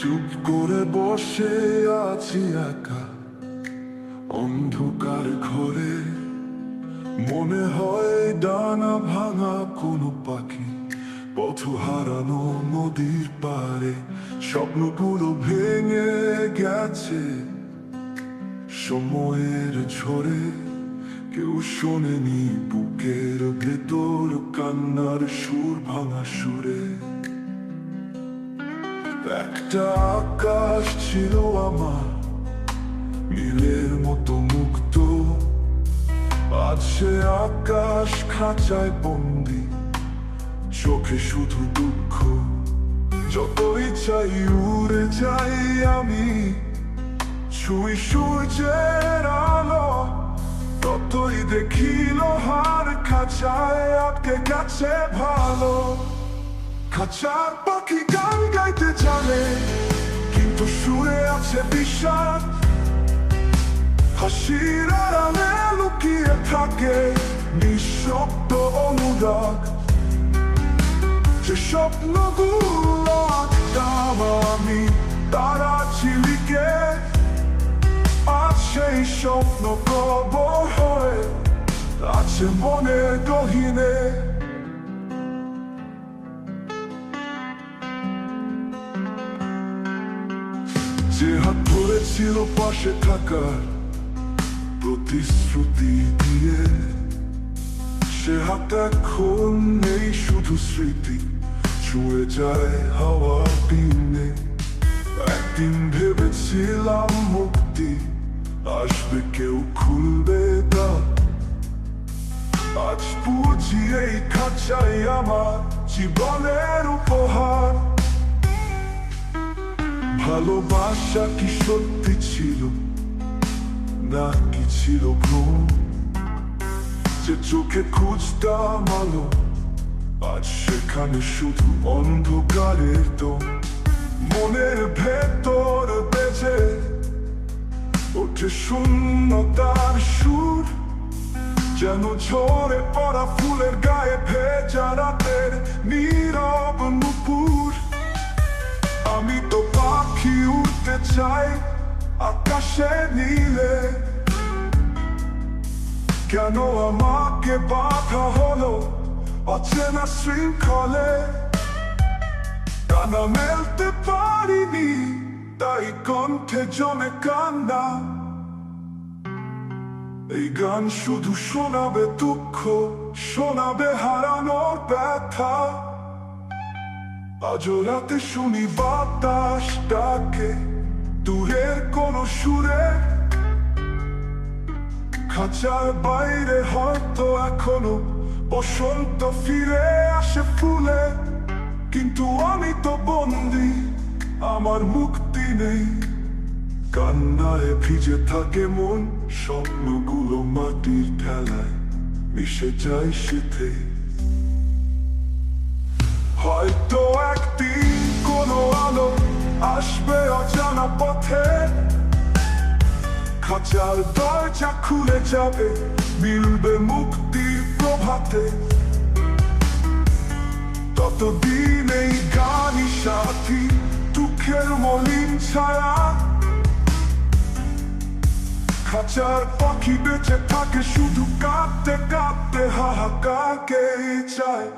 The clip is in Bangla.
চুপ করে বসে আছি একা। অন্ধকার ঘরে মনে হয় ডানা ভাঙা কোনো পাখি। পথ হারানো নদীর পারে স্বপ্নগুলো ভেঙে গেছে। সময়ের ঝরে কেউ শোনেনি বুকের ভেতর কান্নার সুর ভাঙা সুরে। একটা আকাশ ছিল আমার নীলের মতো মুক্ত আজ সে আকাশ খাঁচায় বন্দি চোখে শুধু দুঃখ যতই চাই উড়ে যাই আমি ছুঁই সূর্যের আলো ততই দেখি লোহার খাঁচায় আটকে গেছে ভালো খাঁচার পাখি গান গাইতে জানে, কিন্তু সুরে আছে বিষাদ। হাসির আড়ালে লুকিয়ে থাকে নিঃশব্দ অনুরাগ। যে স্বপ্নগুলো আঁকতাম আমি, তারা ঝিলিকে আজ সেই স্বপ্ন কবর হয়ে আছে মনে গহীনে। পাশে থাকার প্রতিশ্রুতি দিয়ে। সে হাত এখন নেই, শুধু স্মৃতি ছুঁয়ে যায় হাওয়া দিনে। একদিন ভেবেছিলাম মুক্তি আসবে, কেউ খুলবে তা। আজ বুঝি এই খাঁচাই আমার জীবনের উপহার ভালোবাসা কি সত্যি ছিল? না কি ছিল ভ্রম যে চোখে খুঁজতাম আলো, আজ সেখানে শুধু অন্ধকারের দম। মনের ভেতর বেজে ওঠে শূন্যতার সুর। যেন ঝরে পড়া ফুলের গায়ে ভেজা রাতের নীরব নুপুর। আকাশে নীলে কেন আমাকে বাধা হলো? অচেনা শৃঙ্খলে ডানা মেলতে পারিনি, তাই কণ্ঠে জমে কান্না। এই গান শুধু শোনাবে দুঃখ, শোনাবে হারানোর ব্যথা। আজ রাতে শুনি বাতাস ডাকে দূরের কোন সুরে খাঁচার বাইরে হয়তো এখনও বসন্ত ফিরে আসে ফুলে, কিন্তু আমি তো বন্দি, আমার মুক্তি নেই। কান্নায় ভিজে থাকে মন, স্বপ্নগুলো মাটির ঠেলায় মিশে যায় শীতে হয়তো একদিন খাঁচার দরজা খুলে যাবে, মিলবে মুক্তির প্রভাতে। ততদিন এই গানই সাথী, দুঃখের মলিন ছায়া। খাঁচার পাখি বেঁচে থাকে, শুধু কাঁদতে কাঁদতে হাহাকারকে চায়?